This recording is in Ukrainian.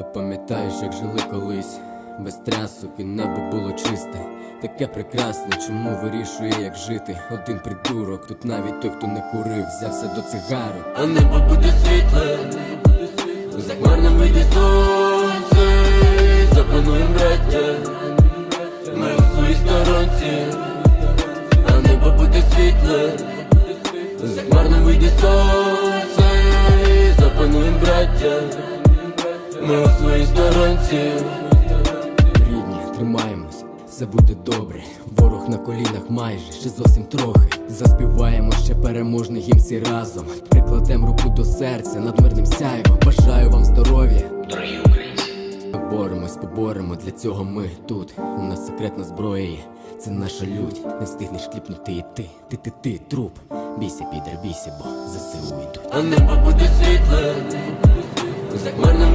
А Пам'ятаєш, як жили колись, без трясок і небо було чисте. Таке прекрасне, чому вирішує, як жити. Один придурок, тут навіть той, хто не курив, взявся до цигарок. А небо буде світле, за хмарним вийде сонце, запануєм браття, ми у своїй сторонці, а небо буде світле, за хмарним вийде сонце, запануєм браття, ми у своїй сторонці. Рідні, тримаємось, все буде добре. Ворог на колінах майже, ще зовсім трохи. Заспіваємо ще переможний гімн всі разом. Прикладем руку до серця над мирним сяйвом. Бажаю вам здоров'я. Дорогі українці, Ми боремось, поборемо, для цього ми тут. У нас секретна зброя є, це наша лють. Не встигнеш кліпнути і ти, ти, ти, ти, труп. Бійся, підер, бійся, бо ЗСУ йдуть. а небо буде світле, вийде сонце,